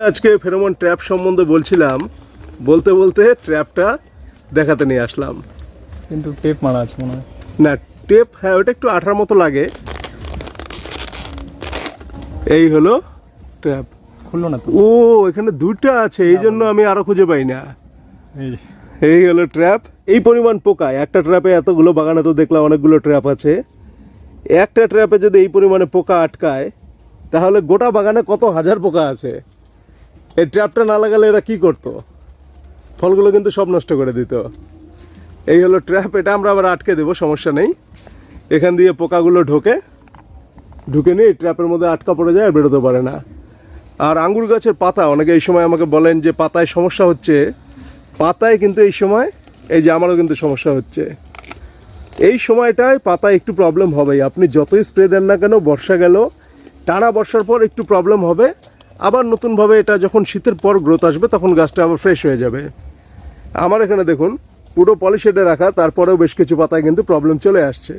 আজকে pheromone trap সম্বন্ধে বলছিলাম বলতে বলতে ট্র্যাপটা দেখাতে নিয়ে আসলাম। কিন্তু টেপ মারা আছে মনে হয়। না টেপ হ্যাঁ ওটা একটু আঠার মতো লাগে। এই হলো ট্র্যাপ। খুললো না তো? ও এখানে দুইটা আছে এই জন্য আমি আরও খুঁজে পাই না। এই এই হলো ট্র্যাপ। এই পরিমাণ পোকা একটা ট্র্যাপে এতগুলো বাগানে তো দেখলাম অনেকগুলো ট্র্যাপ আছে। একটা ট্র্যাপে যদি এই পরিমাণে পোকা আটকায় তাহলে গোটা বাগানে কত হাজার পোকা আছে? এই ট্র্যাপটা না লাগালে এরা কি করতো? ফলগুলো কিন্তু সব নষ্ট করে দিত। এই হলো ট্র্যাপ এটা আমরা আবার আটকে দেবো, সমস্যা নেই। এখান দিয়ে পোকাগুলো ঢোকে। ঢুকে নিয়ে ট্র্যাপের মধ্যে আটকা পড়ে যায় আর বেরোতে পারে না। আর আঙ্গুর গাছের পাতা, অনেকে এই সময় আমাকে বলেন যে পাতায় সমস্যা হচ্ছে। পাতায় কিন্তু এই সময়, এই যে আমারও কিন্তু সমস্যা হচ্ছে। এই সময়টায় পাতায় একটু প্রবলেম হবেই। আপনি যতই স্প্রে দেন না কেন, বর্ষা গেল, টানা বর্ষার পর একটু প্রবলেম হবে। আবার নতুনভাবে এটা যখন শীতের পর গ্রোথ আসবে, তখন গাছটা আবার ফ্রেশ হয়ে যাবে। আমার এখানে দেখুন, পুরো পলিশেডে রাখা, তারপরেও বেশ কিছু পাতায় কিন্তু প্রবলেম চলে আসছে।